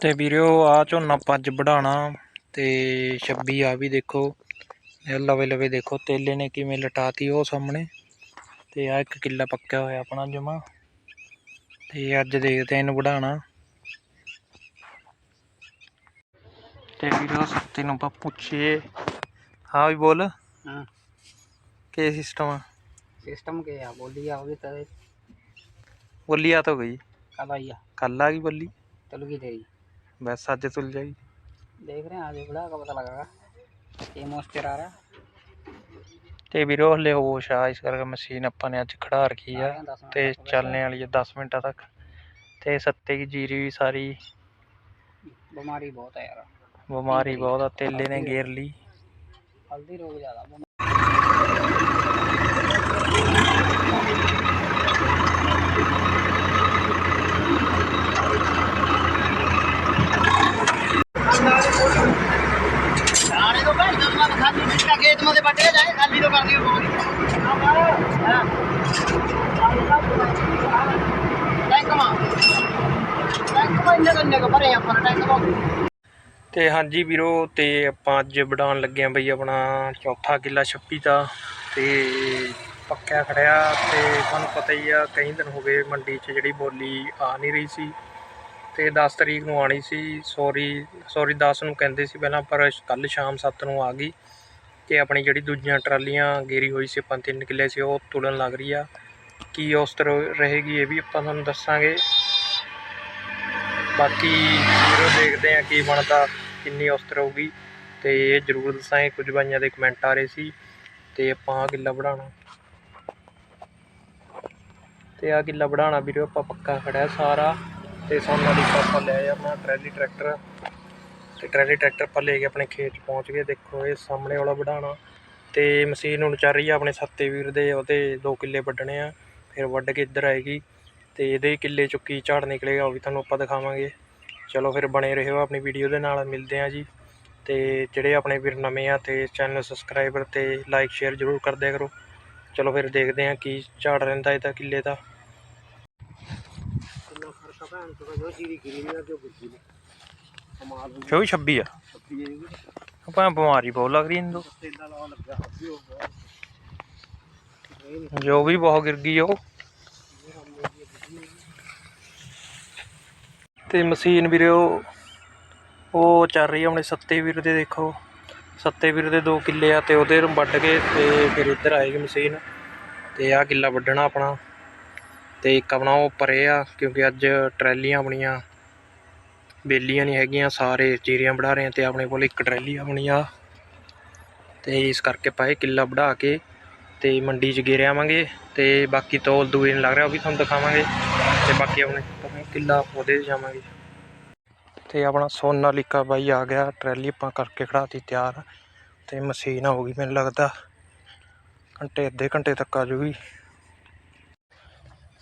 ਤੇ ਵੀਰਿਓ ਆ ਝੋਨਾ ਪੱਜ ਵਢਾਣਾ ਤੇ 26 ਆ ਵੀ ਦੇਖੋ ਇਹ ਲਵੇ ਲਵੇ ਦੇਖੋ ਤੇਲੇ ਨੇ ਕਿਵੇਂ ਲਟਾਤੀ ਉਹ ਸਾਹਮਣੇ ਤੇ ਆ ਇੱਕ ਕਿੱਲਾ ਪੱਕਿਆ ਹੋਇਆ ਆਪਣਾ ਜਮਾ ਤੇ ਅੱਜ ਦੇਖਦੇ ਆ ਇਹਨੂੰ ਵਢਾਣਾ ਤੇ ਵੀਰੋ ਸੱਤੇ ਨੂੰ ਆਪਾਂ ਪੁੱਛੀਏ ਹਾਂ ਵੀ ਬੋਲ हाँ ਕੀ ਸਿਸਟਮ ਆ सिस्टम के या बोलिए होगी तो ਬੋਲੀ ਆ ਤਾਂ ਗਈ कब आइया ਕੱਲ ਆ ਗਈ ਬੋਲੀ चलो की तेरी ਬਸ ਅੱਜ ਤੁਲ ਜਾਈ देख रहे हैं आज बड़ा का पता लगेगा ये मॉइस्चर आ रहा ਤੇ ਵੀਰੋ ਹਲੇ ਹੋਸ਼ ਆ ਇਸ ਕਰਕੇ ਮਸ਼ੀਨ ਆਪਾਂ ਨੇ ਅੱਜ ਖੜਾ ਰੱਖੀ ਆ आ रहे हैं दस मिनट ਤੇ तक ਚੱਲਣੇ ਵਾਲੀ ਹੈ 10 ਮਿੰਟਾਂ ਤੱਕ ਤੇ ਸੱਤੇ ਦੀ ਜੀਰੀ ਵੀ ਸਾਰੀ बीमारी बहुत है यार ਬਿਮਾਰੀ ਬਹੁਤ ਆ ਤੇਲੇ ਨੇ ਘੇਰ ਲਈ हल्दी रोग ज़्यादा दस बार खाली जिसका खेत में से बटे जाए खाली तो कर दियो टैंक में टैंक में इन्ने करने को भरे अपन टैंक में ਤੇ ਹਾਂਜੀ ਵੀਰੋ ਤੇ ਆਪਾਂ ਅੱਜ ਵਡਾਉਣ ਲੱਗੇ ਆਂ ਬਈ ਆਪਣਾ ਚੌਥਾ ਕਿੱਲਾ 26 ਦਾ ਤੇ ਪੱਕਿਆ ਖੜਿਆ ਤੇ ਤੁਹਾਨੂੰ ਪਤਾ ਹੀ ਆ ਕਈ ਦਿਨ ਹੋ ਗਏ ਮੰਡੀ 'ਚ ਜਿਹੜੀ ਬੋਲੀ ਆ ਨਹੀਂ ਰਹੀ ਸੀ ਤੇ 10 ਤਰੀਕ ਨੂੰ ਆਣੀ ਸੀ ਸੌਰੀ ਸੌਰੀ 10 ਨੂੰ ਕਹਿੰਦੇ ਸੀ ਪਹਿਲਾਂ ਪਰ ਕੱਲ ਸ਼ਾਮ 7 ਨੂੰ ਆ ਗਈ ਤੇ ਆਪਣੀ ਜਿਹੜੀ ਦੂਜੀਆਂ ਟਰਾਲੀਆਂ ਗੇਰੀ ਹੋਈ ਸੀ, ਆਪਾਂ ਤਿੰਨ ਕਿੱਲੇ ਸੀ, ਉਹ ਤੁਲਣ ਲੱਗ ਰਹੀ ਆ। ਕੀ ਔਸਤ ਰਹੇਗੀ ਇਹ ਵੀ ਆਪਾਂ ਤੁਹਾਨੂੰ ਦੱਸਾਂਗੇ। ਬਾਕੀ ਵੀਰੋ ਦੇਖਦੇ ਆ ਕੀ ਬਣਦਾ, ਕਿੰਨੀ ਔਸਤ ਰਹੂਗੀ ਤੇ ਇਹ ਜ਼ਰੂਰ ਦੱਸਾਂਗੇ, ਕੁਝ ਬਾਈਆਂ ਦੇ ਕਮੈਂਟ ਆ ਰਹੇ ਸੀ। ਤੇ ਆਪਾਂ ਆਹ ਕਿੱਲਾ ਵਧਾਉਣਾ ਤੇ ਆਹ ਕਿੱਲਾ ਵਧਾਉਣਾ ਵੀਰੋ, ਆਪਾਂ ਪੱਕਾ ਖੜਿਆ ਸਾਰਾ। ਤੇ ਸੋਨਾ ਦੀ ਆਪਾਂ ਲੈ ਆਪਣਾ ਟਰੈਲੀ, ਟਰੈਕਟਰ। ਤੇ ਟਰੈਲੀ ਟਰੈਕਟਰ ਆਪਾਂ ਲੈ ਕੇ ਆਪਣੇ ਖੇਤ 'ਚ ਪਹੁੰਚ ਗਏ। ਦੇਖੋ ਇਹ ਸਾਹਮਣੇ ਵਾਲਾ ਵਧਾਉਣਾ ਤੇ ਮਸ਼ੀਨ ਹੁਣ ਚੱਲ ਰਹੀ ਆ ਆਪਣੇ ਸੱਤੇ ਵੀਰ ਦੇ, ਉਹਦੇ 2 ਕਿੱਲੇ ਵੱਢਣੇ ਆ, ਫਿਰ ਵੱਢ ਕੇ ਇੱਧਰ ਆਏਗੀ। ਤੇ ਇਹਦੇ ਕਿੱਲੇ ਚੋਂ ਕੀ ਝਾੜ ਨਿਕਲੇਗਾ ਉਹ ਵੀ ਤੁਹਾਨੂੰ ਆਪਾਂ ਦਿਖਾਵਾਂਗੇ। ਚਲੋ ਫਿਰ ਬਣੇ ਰਹੋ ਆਪਣੀ ਵੀਡੀਓ ਦੇ ਨਾਲ, ਮਿਲਦੇ ਆ ਜੀ। ਤੇ ਜਿਹੜੇ ਆਪਣੇ ਵੀਰ ਨਵੇਂ ਆ ਤੇ ਚੈਨਲ ਸਬਸਕ੍ਰਾਈਬਰ ਤੇ ਲਾਈਕ, ਸ਼ੇਅਰ ਜ਼ਰੂਰ ਕਰ ਕਰੋ। ਚਲੋ ਫਿਰ ਦੇਖਦੇ ਆ ਕੀ ਝਾੜ ਰਹਿੰਦਾ ਇਹਦਾ ਕਿੱਲੇ ਦਾ। ਕਿਉਂ 26 ਆ। ਆਪਾਂ ਬਿਮਾਰੀ ਬਹੁਤ ਲੱਗ ਰਹੀ ਇਹਨੂੰ। ਜੋ ਵੀ ਬਹੁਤ ਗਿਰ ਗਈ ਉਹ। ਤੇ ਮਸ਼ੀਨ ਵੀਰੇ ਉਹ ਚੱਲ ਰਹੀ ਆ ਆਪਣੇ ਸੱਤੇ ਵੀਰ ਦੇ ਦੇਖੋ। ਸੱਤੇ ਵੀਰ ਦੇ ਦੋ ਕਿੱਲੇ ਆ ਤੇ ਉਹਦੇ ਵੱਢ ਕੇ ਤੇ ਫਿਰ ਇੱਧਰ ਆਏਗੀ ਮਸ਼ੀਨ। ਤੇ ਆਹ ਕਿੱਲਾ ਵੱਢਣਾ ਆਪਣਾ। ਤੇ ਇੱਕ ਆਪਣਾ ਉਹ ਪਰੇ ਆ, ਕਿਉਂਕਿ ਅੱਜ ਟਰੈਲੀਆਂ ਆਪਣੀਆਂ ਬੇਲੀਆਂ ਨਹੀਂ ਹੈਗੀਆਂ, ਸਾਰੇ ਚੀਰੀਆਂ ਵੜਾ ਰਹੇ ਆ ਤੇ ਆਪਣੇ ਕੋਲ ਇੱਕ ਟਰੈਲੀ ਆਪਣੀ ਆ ਤੇ ਇਸ ਕਰਕੇ ਪਾਏ ਕਿੱਲਾ ਵਢਾ ਕੇ ਤੇ ਮੰਡੀ 'ਚ ਗੇਰੇ ਆਵਾਂਗੇ ਤੇ ਬਾਕੀ ਤੋਲ ਦੂਏ ਨੂੰ ਲੱਗ ਰਿਹਾ, ਉਹ ਵੀ ਤੁਹਾਨੂੰ ਦਿਖਾਵਾਂਗੇ। ਤੇ ਬਾਕੀ ਆਪਣੇ ਆਪਣੇ ਕਿੱਲਾ ਉਹਦੇ 'ਚ ਜਾਵਾਂਗੇ। ਤੇ ਆਪਣਾ ਸੋਨਾਲੀਕਾ ਬਾਈ ਆ ਗਿਆ, ਟਰੈਲੀ ਆਪਾਂ ਕਰਕੇ ਖੜਾਤੀ ਤਿਆਰ। ਤੇ ਮਸ਼ੀਨ ਹੋ ਗਈ ਮੈਨੂੰ ਲੱਗਦਾ। ਘੰਟੇ, ਅੱਧੇ ਘੰਟੇ ਤੱਕ ਆ ਜੂਗੀ।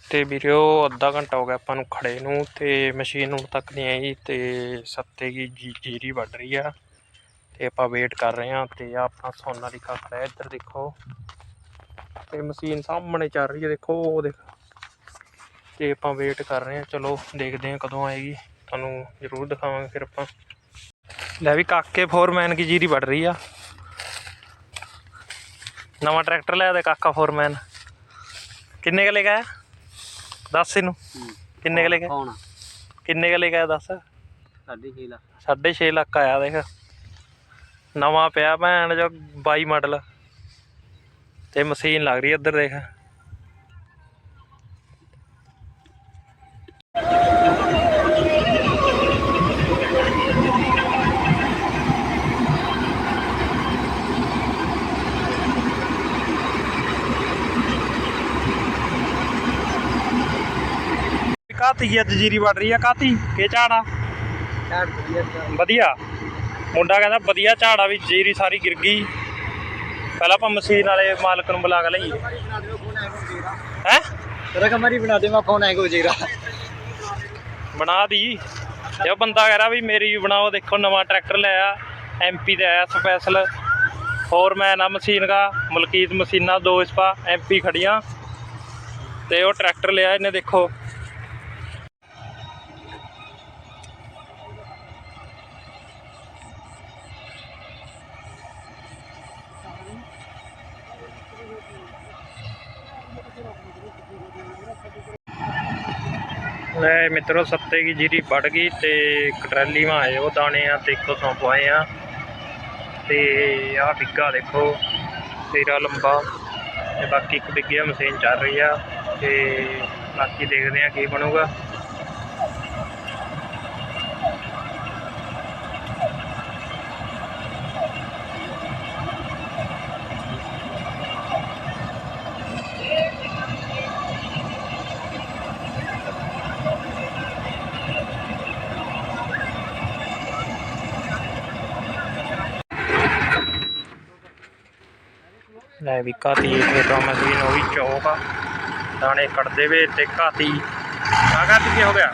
ਤੇ ਵੀਰਿਓ ਅੱਧਾ ਘੰਟਾ ਹੋ ਗਿਆ ਆਪਾਂ ਨੂੰ ਖੜੇ ਨੂੰ ਤੇ ਮਸ਼ੀਨ ਹੁਣ ਤੱਕ ਨਹੀਂ ਆਈ ਤੇ ਸੱਤੇ ਦੀ ਜੀ- ਜੀਰੀ ਵੱਢ ਰਹੀ ਆ ਤੇ ਆਪਾਂ ਵੇਟ ਕਰ ਰਹੇ ਆ ਤੇ ਆਹ ਆਪਣਾ ਦੀ ਖੜਾ ਹੈ, ਇੱਧਰ ਦੇਖੋ। ਤੇ ਮਸ਼ੀਨ ਸਾਹਮਣੇ ਚੱਲ ਰਹੀ ਹੈ, ਦੇਖੋ, ਉਹ ਦੇਖ। ਤੇ ਆਪਾਂ ਵੇਟ ਕਰ ਰਹੇ ਹਾਂ, ਚਲੋ ਦੇਖਦੇ ਹਾਂ ਕਦੋਂ ਆਏਗੀ। ਤੁਹਾਨੂੰ ਜ਼ਰੂਰ ਦਿਖਾਵਾਂਗੇ ਫਿਰ ਆਪਾਂ। ਲੈ ਵੀ ਕਾਕੇ ਫੋਰਮੈਨ ਕੀ ਜੀਰੀ ਵੱਢ ਰਹੀ ਆ। ਨਵਾਂ ਟਰੈਕਟਰ ਲਿਆ ਤੇ ਕਾਕਾ ਫੋਰਮੈਨ ਕਿੰਨੇ ਕ ਲੈ ਗਿਆ ਦੱਸ ਇਹਨੂੰ। ਕਿੰਨੇ ਕਲੇ ਗਏ ਕਿੰਨੇ ਕਲੇ ਗਏ ਦੱਸ? 6.5 ਲੱਖ। 6.5 ਲੱਖ ਆਇਆ ਦੇਖ। ਨਵਾਂ ਪਿਆ ਭੈਣ ਜੋ 22 ਮਾਡਲ। ਤੇ ਮਸ਼ੀਨ ਲੱਗ ਰਹੀ ਇੱਧਰ ਦੇਖ। ਕਾਤੀ ਅੱਜ ਜੀਰੀ ਵੱਢ ਰਹੀ ਆ ਕਾਤੀ ਕੇ ਝਾੜਾ ਵਧੀਆ। ਮੁੰਡਾ ਕਹਿੰਦਾ ਵਧੀਆ ਝਾੜਾ ਵੀ ਜੀਰੀ ਸਾਰੀ ਗਿਰ ਗਈ। ਪਹਿਲਾਂ ਆਪਾਂ ਮਸ਼ੀਨ ਵਾਲੇ ਮਾਲਕ ਨੂੰ ਬੁਲਾ ਕੇ ਲਈ। ਹੈ? ਰਕਮਰੀ ਬਣਾ ਦੇ ਮੈਂ ਫੋਨ ਆਏਗਾ ਜੀਰਾ। ਬਣਾ ਦੀ। ਇਹ ਬੰਦਾ ਕਹਿ ਰਿਹਾ ਵੀ ਮੇਰੀ ਬਣਾਓ ਦੇਖੋ ਨਵਾਂ ਟਰੈਕਟਰ ਲਿਆ ਐਮਪੀ ਦਾ ਆਇਆ ਸਪੈਸ਼ਲ। ਹੋਰ ਮੈਂ ਨਾ ਮਸ਼ੀਨ ਦਾ ਮਲਕੀਤ ਮਸ਼ੀਨਾ ਦੋ ਇਸਪਾ ਐਮਪੀ ਖੜੀਆਂ। ਤੇ ਉਹ ਟਰੈਕਟਰ ਲਿਆ ਇਹਨੇ ਦੇਖੋ। ਲੈ ਮਿੱਤਰੋ, ਸੱਤੇ ਕੀ ਜੀਰੀ ਵੱਢ ਗਈ ਤੇ ਕਟਰੈਲੀ ਆਏ, ਉਹ ਦਾਣੇ ਆ ਤੇ ਇੱਕੋ ਸੌਂ ਪਵਾਏ ਆ। ਤੇ ਆਹ ਬਿੱਗਾ ਦੇਖੋ, ਤੇਰਾ ਲੰਬਾ ਤੇ ਬਾਕੀ ਇੱਕ ਬਿੱਗਿਆ ਮਸ਼ੀਨ ਚੱਲ ਰਹੀ ਆ ਤੇ ਬਾਕੀ ਦੇਖਦੇ ਆ ਕੀ ਬਣੂਗਾ। ਲੈ ਵੀ ਕਾਤੀ ਇਹ ਤਾਂ ਮਸ਼ੀਨ ਉਹ ਚੌਕ ਆ। ਦਾਣੇ ਕੱਢਦੇ ਵੇ ਤੇ ਕਾਤੀ ਆ ਕਾਤੀ ਕੀ ਹੋ ਗਿਆ?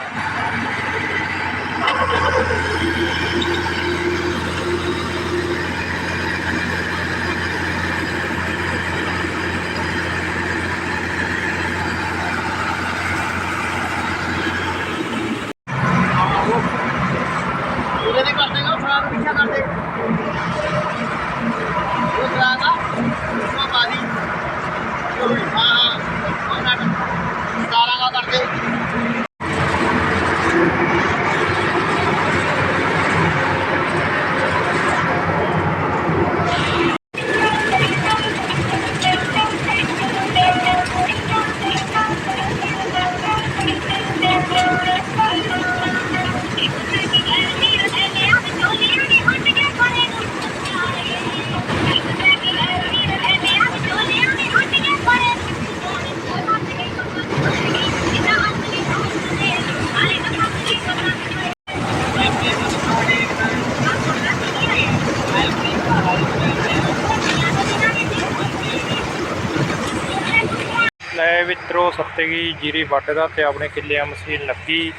ਮਿੱਤਰੋ ਸੱਤੇ ਕੀ ਜੀਰੀ ਵੱਢਦਾ ਤੇ ਆਪਣੇ ਕਿੱਲਿਆਂ ਮਸ਼ੀਨ ਲੱਗੀ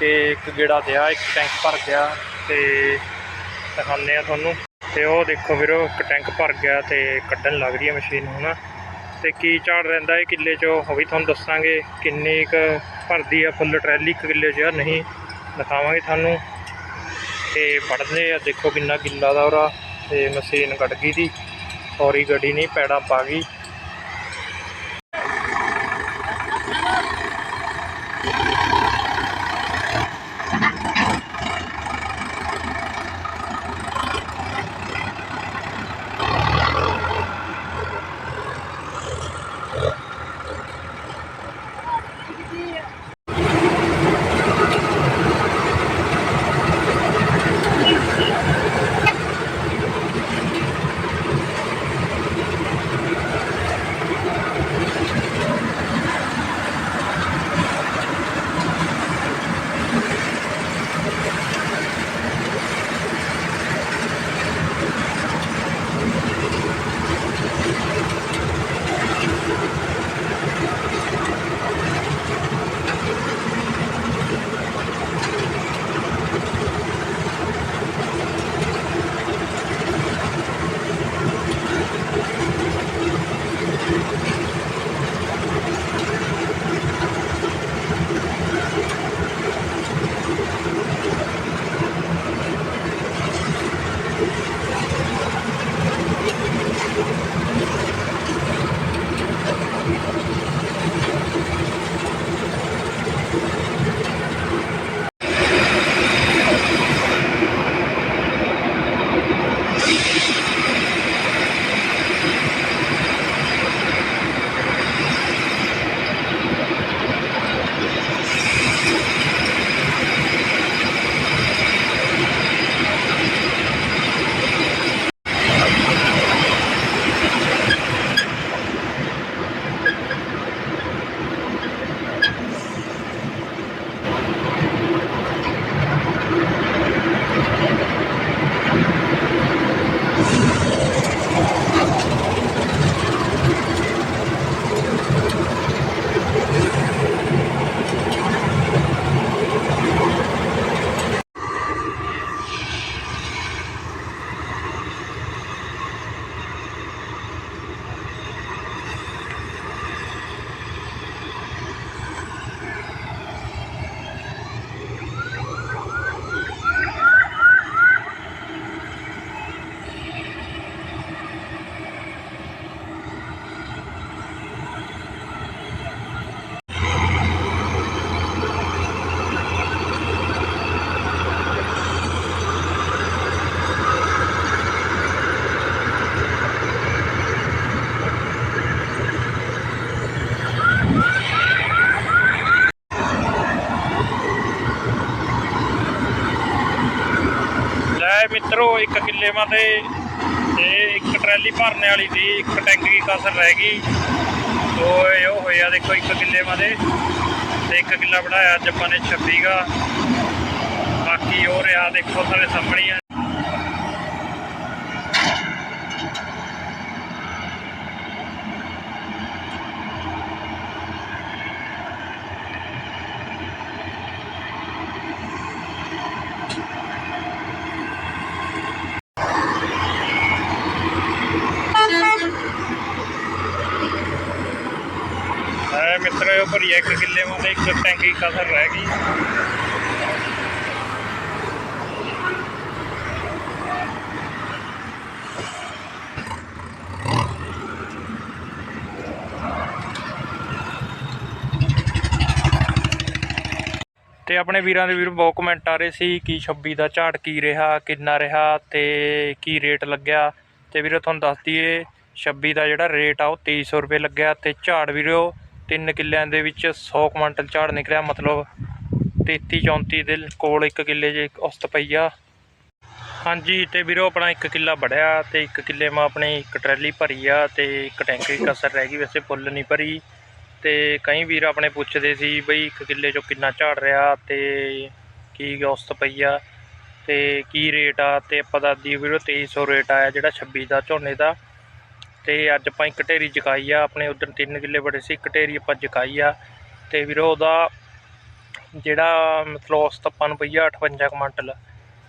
ਤੇ ਇੱਕ ਗੇੜਾ ਦਿਆ, ਇੱਕ ਟੈਂਕ ਭਰ ਗਿਆ ਤੇ ਦਿਖਾਉਂਦੇ ਆ ਤੁਹਾਨੂੰ। ਤੇ ਉਹ ਦੇਖੋ ਵੀਰੋ, ਇੱਕ ਟੈਂਕ ਭਰ ਗਿਆ ਤੇ ਕੱਢਣ ਲੱਗ ਰਹੀ ਹੈ ਮਸ਼ੀਨ ਹੁਣ। ਤੇ ਕੀ ਝਾੜ ਰਹਿੰਦਾ ਹੈ ਕਿੱਲੇ 'ਚੋਂ, ਉਹ ਵੀ ਤੁਹਾਨੂੰ ਦੱਸਾਂਗੇ। ਕਿੰਨੀ ਕੁ ਭਰਦੀ ਆ, ਫੁੱਲ ਟਰੈਲੀ ਇੱਕ ਕਿੱਲੇ 'ਚ ਨਹੀਂ, ਦਿਖਾਵਾਂਗੇ ਤੁਹਾਨੂੰ। ਤੇ ਵੱਢਦੇ ਆ, ਦੇਖੋ ਕਿੰਨਾ ਗਿੱਲਾ ਦਾ ਉਹਦਾ ਤੇ ਮਸ਼ੀਨ ਕੱਢ ਗਈ ਦੀ, ਔਰੀ ਗੱਡੀ ਨਹੀਂ, ਪੈੜਾ ਪਾ ਗਈ। ਇੱਕ ਮਾ ਤੇ ਤੇ ਇੱਕ ਟਰੈਲੀ ਭਰਨੇ ਵਾਲੀ ਸੀ, ਇੱਕ ਟੈਂਕੀ ਕਸਰ ਰਹਿ ਗਈ। ਤੋ ਇਹ ਉਹ ਹੋਇਆ ਦੇਖੋ ਇੱਕ ਕਿੱਲੇ ਮਾ ਤੇ ਇੱਕ ਕਿੱਲਾ ਬਣਾਇਆ ਅੱਜ ਆਪਾਂ ਨੇ 26 ਗਾ। ਬਾਕੀ ਉਹ ਰਿਹਾ ਦੇਖੋ ਤੁਹਾਡੇ ਸਾਹਮਣੇ ਹੀ ਆ ਹੈ ਮਿੱਤਰੋ ਉਹ ਭਰੀ ਇੱਕ ਕਿੱਲੇ ਮਾ ਤੇ ਇੱਕ ਟੈਂਕੀ ਕਸਰ ਰਹਿ ਤੇ ਆਪਣੇ ਵੀਰਾਂ ਦੇ ਵੀਰ, ਬਹੁਤ ਕਮੈਂਟ ਆ ਰਹੇ ਸੀ ਕਿ 26 ਦਾ ਝਾੜ ਕੀ ਰਿਹਾ, ਕਿੰਨਾ ਰਿਹਾ ਤੇ ਕੀ ਰੇਟ ਲੱਗਿਆ। ਤੇ ਵੀਰੋ, ਤੁਹਾਨੂੰ ਦੱਸ ਦਈਏ 26 ਦਾ ਜਿਹੜਾ ਰੇਟ ਆ ਉਹ 2300 ਰੁਪਏ ਲੱਗਿਆ। ਤੇ ਝਾੜ ਵੀਰੋ ਤਿੰਨ ਕਿੱਲਿਆਂ ਦੇ ਵਿੱਚ 100 ਕੁਇੰਟਲ ਝਾੜ ਨਿਕਲਿਆ, ਮਤਲਬ 33 34 ਦੇ ਕੋਲ ਇੱਕ ਕਿੱਲੇ 'ਚ ਔਸਤ ਪਈ ਆ। ਹਾਂਜੀ ਤੇ ਵੀਰੋ, ਆਪਣਾ ਇੱਕ ਕਿੱਲਾ ਵੜਿਆ ਤੇ ਇੱਕ ਕਿੱਲੇ ਮਾ ਆਪਣੀ ਇੱਕ ਟਰੈਲੀ ਭਰੀ ਆ ਤੇ ਇੱਕ ਟੈਂਕੀ ਕਸਰ ਰਹਿ ਗਈ, ਵੈਸੇ ਫੁੱਲ ਨਹੀਂ ਭਰੀ। ਤੇ ਕਈ ਵੀਰ ਆਪਣੇ ਪੁੱਛਦੇ ਸੀ ਬਈ ਇੱਕ ਕਿੱਲੇ 'ਚੋਂ ਕਿੰਨਾ ਝਾੜ ਰਿਹਾ ਤੇ ਕੀ ਔਸਤ ਪਈ ਆ ਤੇ ਕੀ ਰੇਟ ਆ ਤੇ ਆਪਾਂ ਦੱਸ ਦਈਏ ਵੀਰੋ 2300 ਰੇਟ ਆਇਆ ਜਿਹੜਾ 26 ਦਾ ਝੋਨੇ ਦਾ। ਤੇ ਅੱਜ ਆਪਾਂ ਇੱਕ ਢੇਰੀ ਜਕਾਈ ਆ, ਆਪਣੇ ਉਧਰ ਤਿੰਨ ਕਿੱਲੇ ਬੜੇ ਸੀ, ਇੱਕ ਢੇਰੀ ਆਪਾਂ ਜਕਾਈ ਆ। ਤੇ ਵੀਰੋ, ਉਹਦਾ ਜਿਹੜਾ ਮਤਲਬ ਔਸਤ ਆਪਾਂ ਨੂੰ ਪਈ ਆ 58 ਕੁਇੰਟਲ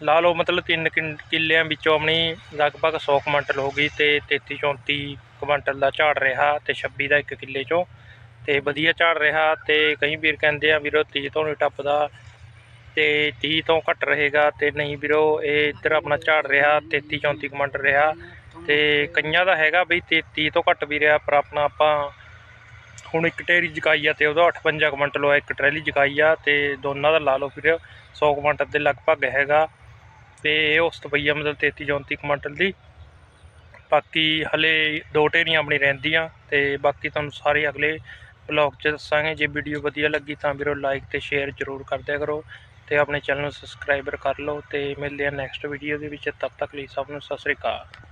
ਲਾ ਲਓ ਮਤਲਬ ਤਿੰਨ ਕਿੰ- ਕਿੱਲਿਆਂ ਵਿੱਚੋਂ ਆਪਣੀ ਲਗਭਗ 100 ਕੁਇੰਟਲ ਹੋ ਗਈ ਤੇ 33 34 ਕੁਇੰਟਲ ਦਾ ਝਾੜ ਰਿਹਾ ਤੇ 26 ਦਾ ਇੱਕ ਕਿੱਲੇ ਚੋਂ। ਤੇ ਵਧੀਆ ਝਾੜ ਰਿਹਾ ਤੇ ਕਈ ਵੀਰ ਕਹਿੰਦੇ ਆ, ਵੀਰੋ 30 ਤੋਂ ਨਹੀਂ ਟੱਪਦਾ ਤੇ 30 ਤੋਂ ਘੱਟ ਰਹੇਗਾ ਤੇ ਨਹੀਂ ਵੀਰੋ, ਇਹ ਇੱਧਰ ਆਪਣਾ ਝਾੜ ਰਿਹਾ 33 34 ਕੁਇੰਟਲ ਰਿਹਾ। ਤੇ ਕਈਆਂ ਦਾ ਹੈਗਾ ਬਈ 33 ਤੋਂ ਘੱਟ ਵੀ ਰਿਹਾ, ਪਰ ਆਪਣਾ ਆਪਾਂ ਹੁਣ ਇੱਕ ਢੇਰੀ ਜਕਾਈ ਆ ਤੇ ਉਹਦਾ 58 ਕੁਇੰਟਲ ਹੋਇਆ, ਇੱਕ ਟਰੈਲੀ ਜਕਾਈ ਆ ਤੇ ਦੋਨਾਂ ਦਾ ਲਾ ਲਓ ਫਿਰ 100 ਕੁਇੰਟਲ ਦੇ ਲਗਭਗ ਹੈਗਾ ਤੇ ਇਹ ਉਸ ਤੋਂ ਆ ਮਤਲਬ 33 34 ਕੁਇੰਟਲ ਦੀ। ਬਾਕੀ ਹਲੇ ਦੋ ਢੇਰੀਆਂ ਆਪਣੀ ਰਹਿੰਦੀਆਂ ਤੇ ਬਾਕੀ ਤੁਹਾਨੂੰ ਸਾਰੇ ਅਗਲੇ ਬਲੌਗ 'ਚ ਦੱਸਾਂਗੇ। ਜੇ ਵੀਡੀਓ ਵਧੀਆ ਲੱਗੀ ਤਾਂ ਵੀਰੋ ਲਾਈਕ ਤੇ ਸ਼ੇਅਰ ਜ਼ਰੂਰ ਕਰਦਿਆ ਕਰੋ ਤੇ ਆਪਣੇ ਚੈਨਲ ਨੂੰ ਸਬਸਕ੍ਰਾਈਬਰ ਕਰ ਲਓ ਤੇ ਮਿਲਦੇ ਆ ਨੈਕਸਟ ਵੀਡੀਓ ਦੇ ਵਿੱਚ। ਤਦ ਤੱਕ ਲਈ ਸਭ ਨੂੰ ਸਤਿ ਸ੍ਰੀ ਅਕਾਲ।